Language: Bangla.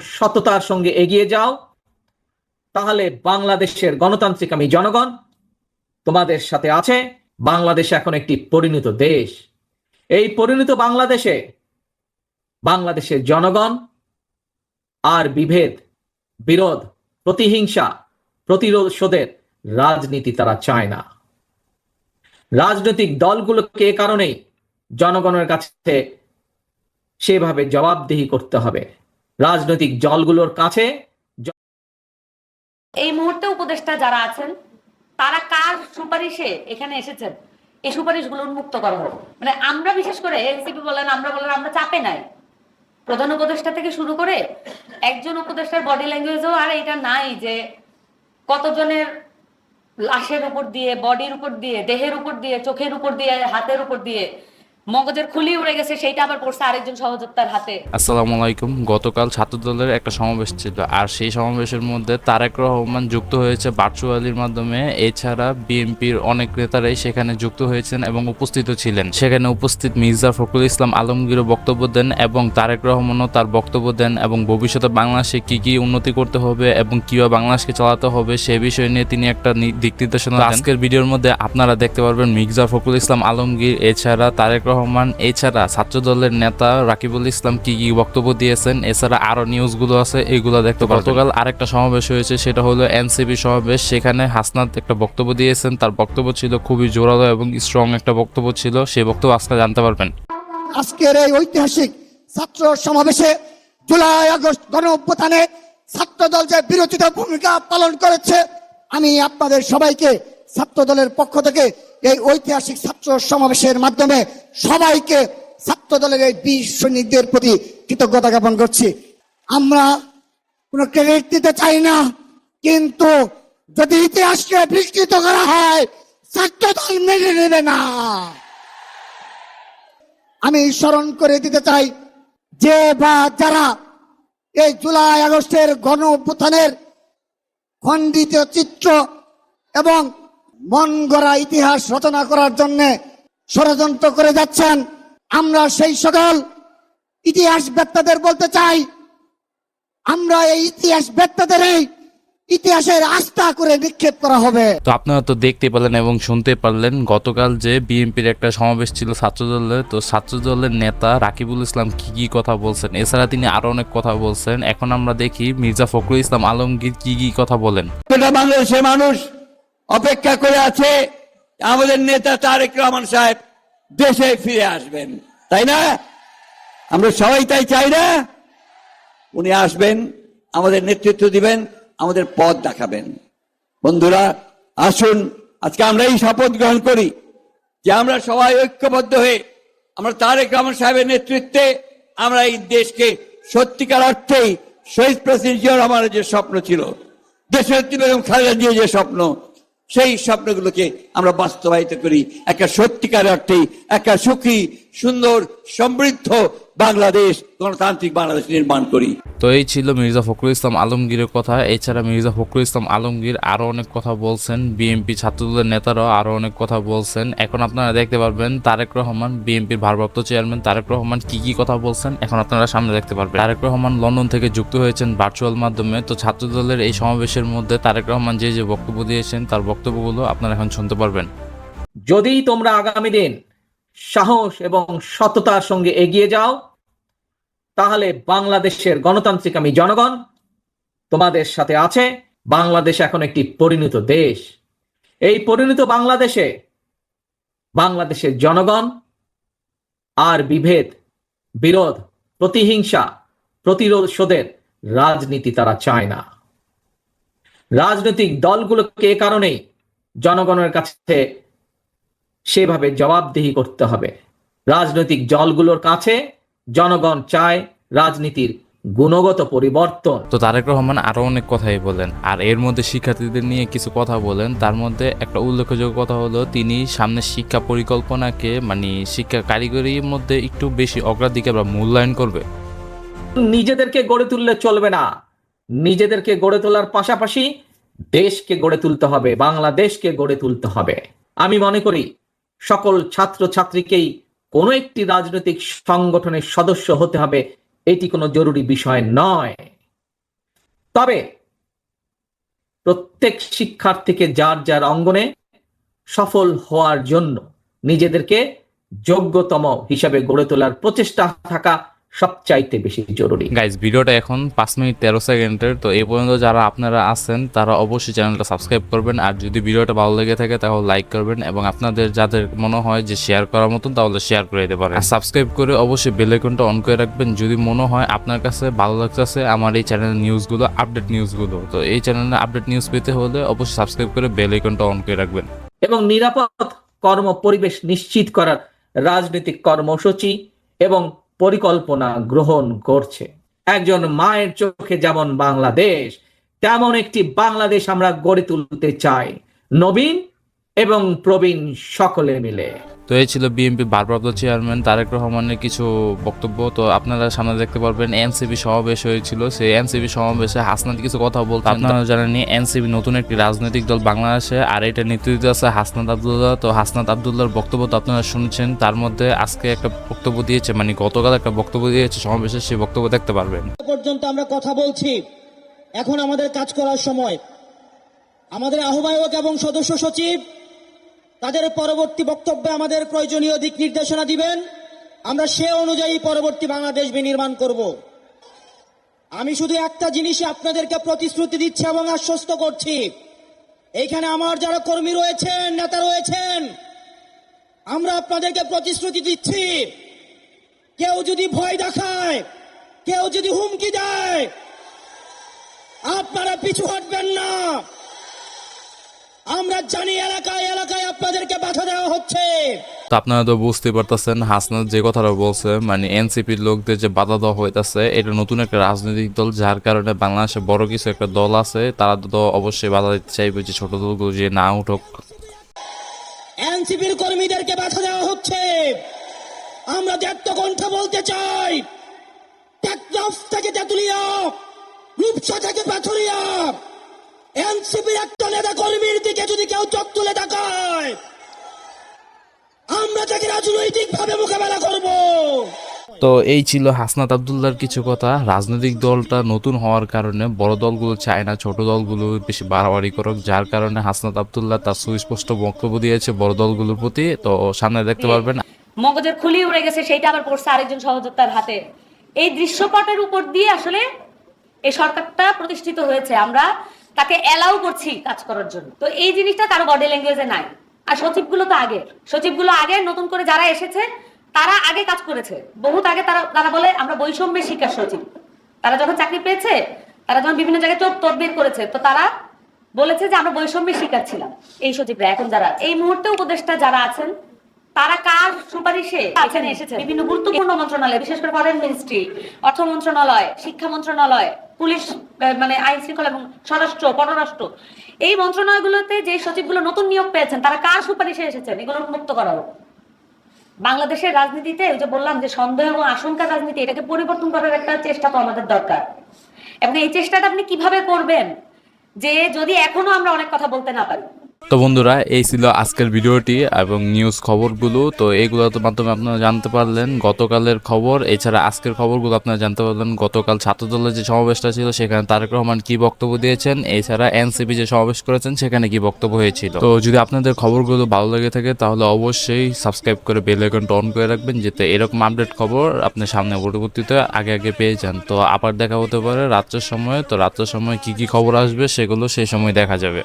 সততার সঙ্গে এগিয়ে যাও, তাহলে বাংলাদেশের গণতান্ত্রিক আমি জনগণ, তোমাদের সাথে আছে বাংলাদেশ এখন একটি পরিণত দেশ। এই পরিণত বাংলাদেশে বাংলাদেশের জনগণ আর বিভেদ, বিরোধ, প্রতিহিংসা প্রতিরোধের রাজনীতি তারা চায় না। রাজনৈতিক দলগুলোকে এ কারণেই জনগণের কাছে সেভাবে জবাবদিহি করতে হবে। রাজনৈতিক দলগুলোর কাছে এই মুহূর্তে উপদেষ্টা যারা আছেন, তারা কার সুপারিশে এখানে এসেছেন? এই সুপারিশগুলো উন্মুক্ত করা হোক। মানে আমরা বিশেষ করে এনসিপি বলেন, আমরা বলেন, আমরা চাপে নাই। প্রধান উপদেষ্টা থেকে শুরু করে একজন উপদেষ্টার বডি ল্যাঙ্গুয়েজও আর এটা নাই যে কতজনের লাশের উপর দিয়ে বডির উপর দিয়ে, দেহের উপর দিয়ে, চোখের উপর দিয়ে, হাতের উপর দিয়ে মগজের খুলি উড়ে গেছে সেইটা আবার পড়ছে আরেকজন সহযোদ্ধার হাতে। আসসালামু আলাইকুম। গতকাল ছাত্রদলের একটা সমাবেশ ছিল আর সেই সমাবেশের মধ্যে তারেক রহমান যুক্ত হয়েছে ভার্চুয়ালির মাধ্যমে। এছাড়া বিএনপির অনেক নেতারাই সেখানে যুক্ত হয়েছেন এবং উপস্থিত ছিলেন। সেখানে উপস্থিত মির্জা ফখরুল ইসলাম আলমগীরও বক্তব্য দেন এবং তারেক রহমানও তার বক্তব্য দেন এবং ভবিষ্যতে বাংলাদেশে কি কি উন্নতি করতে হবে এবং কীভাবে বাংলাদেশকে চালাতে হবে সে বিষয় নিয়ে তিনি একটা দিক নির্দেশনা আজকের ভিডিওর মধ্যে আপনারা দেখতে পারবেন মির্জা ফখরুল ইসলাম আলমগীর এছাড়া তারেক রহমান এছাড়া ছাত্র দলের নেতা রাকিবুল ইসলাম কি কি বক্তব্য দিয়েছেন? এছাড়া আরও নিউজগুলো আছে এগুলো দেখতে গতকাল আরেকটা সমাবেশ হয়েছে সেটা হলো এনসিপি সমাবেশ। সেখানে হাসনাত একটা বক্তব্য দিয়েছেন তার বক্তব্য ছিল খুবই জোরালো এবং স্ট্রং একটা বক্তব্য ছিল। সেই বক্তব্য আজকে জানতে পারবেন। আজকের এই ঐতিহাসিক ছাত্র সমাবেশে জুলাই আগস্ট গণ অভ্যুত্থানে ছাত্র দল যে বিরোচিত ভূমিকা পালন করেছে আমি আপনাদের সবাইকে ছাত্র দলের পক্ষ থেকে এই ঐতিহাসিক ছাত্র সমাবেশের মাধ্যমে সবাইকে ছাত্র দলের এই বীর সৈনিকদের প্রতি কৃতজ্ঞতা জ্ঞাপন করছি। আমরা কোনো ক্রেডিট দিতে চাই না, কিন্তু যদি ইতিহাসকে বিকৃত করা হয় ছাত্র দল মেনে নেবে না। আমি স্মরণ করে দিতে চাই, যে বা যারা এই জুলাই আগস্টের গণ অভ্যুত্থানের খণ্ডিত চিত্র এবং মন গড়া ইতিহাস রচনা করার জন্য ষড়যন্ত্র করে যাচ্ছেন। আমরা সেই সকল ইতিহাস বেত্তাদের বলতে চাই আমরা এই ইতিহাস বেত্তাদের এই ইতিহাসের আস্থা করে নিক্ষেপ করা হবে। তো আপনারা তো দেখতে পেলেন এবং শুনতে পারলেন গতকাল যে বিএনপির একটা সমাবেশ ছিল ছাত্রদলের তো ছাত্রদলের নেতা রাকিবুল ইসলাম কি কি কথা বলছেন? এছাড়া তিনি আরও অনেক কথা বলছেন। এখন আমরা দেখি মির্জা ফখরুল ইসলাম আলমগীর কি কি কথা বলেন। বাংলাদেশের মানুষ অপেক্ষা করে আছে আমাদের নেতা তারেক রহমান সাহেব, দেশে ফিরে আসবেন। তাই না? আমরা সবাই তাই চাই না? উনি আসবেন, আমাদের নেতৃত্ব দিবেন, আমাদের পথ দেখাবেন। বন্ধুরা, আসুন, আজকে আমরা এই শপথ গ্রহণ করি যে আমরা সবাই ঐক্যবদ্ধ হয়ে, আমরা তারেক রহমান সাহেবের নেতৃত্বে, আমরা এই দেশকে সত্যিকার অর্থেই শহীদ প্রেসিডেন্ট জিয়া রহমানের যে স্বপ্ন ছিল, দেশনেত্রী বেগম খালেদা জিয়া যে স্বপ্ন সেই স্বপ্নগুলোকে আমরা বাস্তবায়িত করি। একটা সত্যিকার অর্থে একটা সুখী সুন্দর সমৃদ্ধ বাংলাদেশ গণতান্ত্রিক বাংলাদেশ নির্মাণ করি। তো এই ছিল মির্জা ফখরুল ইসলাম আলমগীরের কথা। এছাড়া মির্জা ফখরুল ইসলাম আলমগীর আরও অনেক কথা বলছেন। বিএনপি ছাত্রদলের নেতারাও আরও অনেক কথা বলছেন। এখন আপনারা দেখতে পারবেন তারেক রহমান বিএনপির ভারপ্রাপ্ত চেয়ারম্যান তারেক রহমান কি কি কথা বলছেন এখন আপনারা সামনে দেখতে পারবেন। তারেক রহমান লন্ডন থেকে যুক্ত হয়েছেন ভার্চুয়াল মাধ্যমে। তো ছাত্রদলের এই সমাবেশের মধ্যে তারেক রহমান যে যে বক্তব্য দিয়েছেন তার বক্তব্যগুলো আপনারা এখন শুনতে পারবেন। যদি তোমরা আগামী দিন সাহস এবং সততার সঙ্গে এগিয়ে যাও। তাহলে বাংলাদেশের গণতান্ত্রিক আমি জনগণ, তোমাদের সাথে আছে বাংলাদেশ এখন একটি পরিণত দেশ। এই পরিণত বাংলাদেশে বাংলাদেশের জনগণ আর বিভেদ, বিরোধ, প্রতিহিংসা প্রতিরোধের রাজনীতি তারা চায় না। রাজনৈতিক দলগুলোকে এ কারণেই জনগণের কাছে সেভাবে জবাবদিহি করতে হবে। রাজনৈতিক দলগুলোর কাছে জনগণ চায় রাজনীতির গুণগত পরিবর্তন। তো তারেক রহমান আরও অনেক কথাই বলেন আর এর মধ্যে শিক্ষার্থীদের নিয়ে কিছু কথা বলেন। তার মধ্যে একটা উল্লেখযোগ্য কথা হলো তিনি সামনে শিক্ষা পরিকল্পনাকে মানে শিক্ষা কারিগরির মধ্যে একটু বেশি অগ্রাধিকার বা মূল্যায়ন করবে। নিজেদেরকে গড়ে তুললে চলবে না। নিজেদেরকে গড়ে তোলার পাশাপাশি দেশকে গড়ে তুলতে হবে বাংলাদেশকে গড়ে তুলতে হবে। আমি মনে করি সকল ছাত্র ছাত্রীকেই কোনো একটি রাজনৈতিক সংগঠনের সদস্য হতে হবে, এটি কোনো জরুরি বিষয় নয়। তবে প্রত্যেক শিক্ষার্থীকে যার যার অঙ্গনে সফল হওয়ার জন্য নিজেদেরকে যোগ্যতম হিসাবে গড়ে তোলার প্রচেষ্টা থাকা সবচাইতে বেশি জরুরি। গাইজ ভিডিওটা এখন পাঁচ মিনিট তেরো সেকেন্ডের তো এই পর্যন্ত যারা আপনারা আছেন তারা অবশ্যই চ্যানেলটা সাবস্ক্রাইব করবেন। আর যদি ভিডিওটা ভালো লেগে থাকে তাহলে লাইক করবেন এবং আপনাদের যাদের মনে হয় যে শেয়ার করার মতন তাহলে শেয়ার করে দিতে পারেন। আর সাবস্ক্রাইব করে অবশ্যই বেল আইকনটা অন করে রাখবেন। যদি মনে হয় আপনার কাছে ভালো লাগতেছে আমার এই চ্যানেলের নিউজগুলো আপডেট নিউজগুলো তো এই চ্যানেলে আপডেট নিউজ পেতে হলে অবশ্যই সাবস্ক্রাইব করে বেল আইকনটা অন করে রাখবেন। এবং নিরাপদ কর্ম পরিবেশ নিশ্চিত করার রাজনৈতিক কর্মসূচি এবং পরিকল্পনা গ্রহণ করছে। একজন মায়ের চোখে যেমন বাংলাদেশ, তেমন একটি বাংলাদেশ আমরা গড়ে তুলতে চাই। নবীন এবং প্রবীণ সকলে মিলে। তো এই ছিল বিএনপি ভারপ্রাপ্ত চেয়ারম্যান তারেক রহমানের কিছু বক্তব্য। তো আপনারা সামনে দেখতে পারবেন এনসিপি সমাবেশ হয়েছিল। সেই এনসিপি সমাবেশে হাসনাত কিছু কথা বলতে আপনারা জানেন এনসিপি নতুন একটি রাজনৈতিক দল বাংলাদেশে আর এটা নেতৃত্ব আছে হাসনাত আবদুল্লাহ। তো হাসনাত আবদুল্লাহর বক্তব্য তো আপনারা শুনছেন তার মধ্যে আজকে একটা বক্তব্য দিয়েছে মানে গতকাল একটা বক্তব্য দিয়েছে সমাবেশে সেই বক্তব্য দেখতে পারবেন। পর্যন্ত আমরা কথা বলছি। এখন আমাদের কাজ করার সময়। আমাদের আহ্বায়ক এবং সদস্য সচিব তাদের পরবর্তী বক্তব্যে আমাদের প্রয়োজনীয় দিক নির্দেশনা দিবেন। আমরা সে অনুযায়ী পরবর্তী বাংলাদেশ বিনির্মাণ করব। আমি শুধু একটা জিনিসে আপনাদেরকে প্রতিশ্রুতি দিচ্ছি এবং আশ্বস্ত করছি। এইখানে আমার যারা কর্মী রয়েছেন, নেতা রয়েছেন, আমরা আপনাদেরকে প্রতিশ্রুতি দিচ্ছি। কেউ যদি ভয় দেখায়, কেউ যদি হুমকি দেয়, আপনারা পিছু হটবেন না। আমরা জানি এলাকায় আপনাদেরকে বাধা দেওয়া হচ্ছে তো আপনারা তো বুঝতে পারতেছেন, হাসনাত যে কথাটা বলছে মানে এনসিপির লোকদের যে বাধা দেওয়া হইতাছে, এটা নতুন একটা রাজনৈতিক দল, যার কারণে বাংলাদেশে বড় কিছু একটা দল আছে, তারা তো অবশ্যই বাধা দিতে চাইবে যে ছোট দলগুলো যে না উঠুক। এনসিপির কর্মীদেরকে বাধা দেওয়া হচ্ছে। আমরা দেখতে কণ্ঠে বলতে চাই। টেকনাফ থেকে তেতুলিয়া, রূপসা থেকে পাথুরিয়া। এনসিপির একটা নেতা কর্মীর দিকে যদি কেউ চোখ তুলে তাকায় আমরা রাজনৈতিক ভাবে মোকাবেলা করব। তো এই ছিল হাসনাত আবদুল্লাহর কিছু কথা। রাজনৈতিক দলটা নতুন হওয়ার কারণে বড় দলগুলো চায় না ছোট দলগুলো বেশি বাড়াবাড়ি করুক। যার কারণে হাসনাত আবদুল্লাহ তার সুস্পষ্ট বক্তব্য দিয়েছে বড় দলগুলোর প্রতি। তো সামনে দেখতে পারবেন। মগজের খুলি উড়ে গেছে সেইটা আবার পড়ছে আরেকজন সহযোদ্ধার হাতে। এই দৃশ্যপটের উপর দিয়ে আসলে এই সরকারটা প্রতিষ্ঠিত হয়েছে। আমরা তাকে অ্যালাউ করছি কাজ করার জন্য। তো এই জিনিসটা কারও বডি ল্যাঙ্গুয়েজে নাই। আর সচিবগুলো তো আগের সচিবগুলো আগে, নতুন করে যারা এসেছে, তারা আগে কাজ করেছে। বহুত আগে তারা তারা বলে আমরা বৈষম্যের শিকার সচিব। তারা যখন চাকরি পেয়েছে, তারা যখন বিভিন্ন জায়গায় চোখ তদবির করেছে, তো তারা বলেছে যে আমরা বৈষম্যের শিকার ছিলাম। এই সচিবরা এখন যারা এই মুহূর্তে উপদেষ্টা যারা আছেন, তারা কার সুপারিশে এখানে এসেছে বিভিন্ন গুরুত্বপূর্ণ মন্ত্রণালয়, বিশেষ করে ফরেন মিনিস্ট্রি অর্থ মন্ত্রণালয়, শিক্ষা মন্ত্রণালয় পুলিশ মানে আইন শৃঙ্খলা এবং স্বরাষ্ট্র, পররাষ্ট্র, এই মন্ত্রণালয়গুলোতে যে সচিবগুলো নতুন নিয়োগ পেয়েছেন, তারা কার সুপারিশে এসেছেন? এগুলো মুক্ত করা হোক বাংলাদেশের রাজনীতিতে ওই যে বললাম যে সন্দেহ এবং আশঙ্কা রাজনীতি, এটাকে পরিবর্তন করার একটা চেষ্টা তো আমাদের দরকার। এবং এই চেষ্টাটা আপনি কীভাবে করবেন? যে যদি এখনও আমরা অনেক কথা বলতে না পারি তো বন্ধুরা, এই ছিল আজকের ভিডিওটি এবং নিউজ খবরগুলো। তো এইগুলোর মাধ্যমে আপনারা জানতে পারলেন গতকালের খবর। এছাড়া আজকের খবরগুলো আপনারা জানতে পারলেন গতকাল ছাত্রদলের যে সমাবেশটা ছিল, সেখানে তারেক রহমান কি বক্তব্য দিয়েছেন? এছাড়া এনসিপি যে সমাবেশ করেছেন, সেখানে কি বক্তব্য হয়েছিল? তো যদি আপনাদের খবরগুলো ভালো লেগে থাকে, তাহলে অবশ্যই সাবস্ক্রাইব করে বেল আইকনটা অন করে রাখবেন, যাতে এরকম আপডেট খবর আপনার সামনে পরবর্তীতে আগে আগে পেয়ে যান। তো আবার দেখা হতে পারে রাত্রের সময়। তো রাত্রের সময় কি কি খবর আসবে, সেগুলো সেই সময় দেখা যাবে।